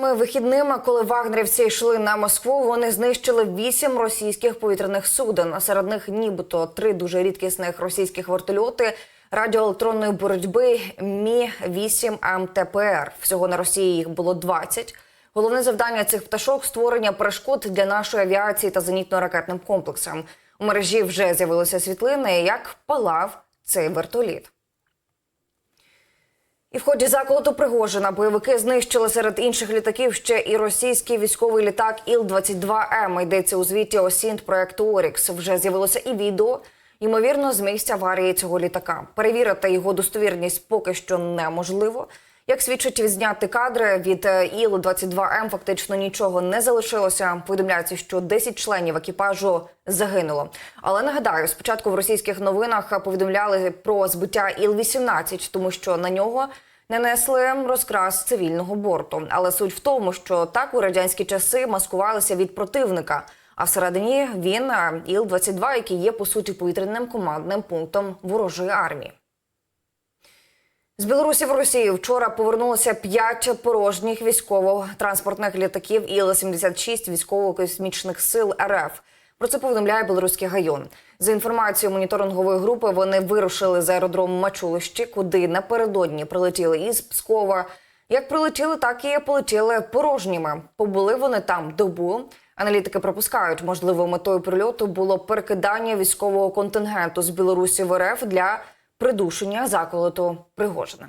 Цими вихідними, коли вагнерівці йшли на Москву, вони знищили вісім російських повітряних суден. Серед них нібито три дуже рідкісних російських вертольоти радіоелектронної боротьби Мі 8 МТПР. Всього на Росії їх було 20. Головне завдання цих пташок створення перешкод для нашої авіації та зенітно-ракетним комплексам. У мережі вже з'явилися світлини, як палав цей вертоліт. І в ході заколоту Пригожина бойовики знищили серед інших літаків ще і російський військовий літак Іл-22М. Йдеться у звіті Осінт проекту Орікс. Вже з'явилося і відео. Ймовірно, з місця аварії цього літака. Перевірити його достовірність поки що неможливо. Як свідчать відзняти кадри від е, Іл-22М, фактично нічого не залишилося. Повідомляється, що 10 членів екіпажу загинуло. Але нагадаю, спочатку в російських новинах повідомляли про збиття Іл-18, тому що на нього не несли розкрас цивільного борту. Але суть в тому, що так у радянські часи маскувалися від противника. А всередині він е, Іл-22, який є по суті повітряним командним пунктом ворожої армії. З Білорусі в Росію вчора повернулося п'ять порожніх військово-транспортних літаків Іл-76 військово-космічних сил РФ. Про це повідомляє білоруський гайон. За інформацією моніторингової групи, вони вирушили з аеродрому Мачулищі, куди напередодні прилетіли із Пскова. Як прилетіли, так і полетіли порожніми. Побули вони там добу. Аналітики припускають, можливо, метою прильоту було перекидання військового контингенту з Білорусі в РФ для придушення заколоту Пригожина.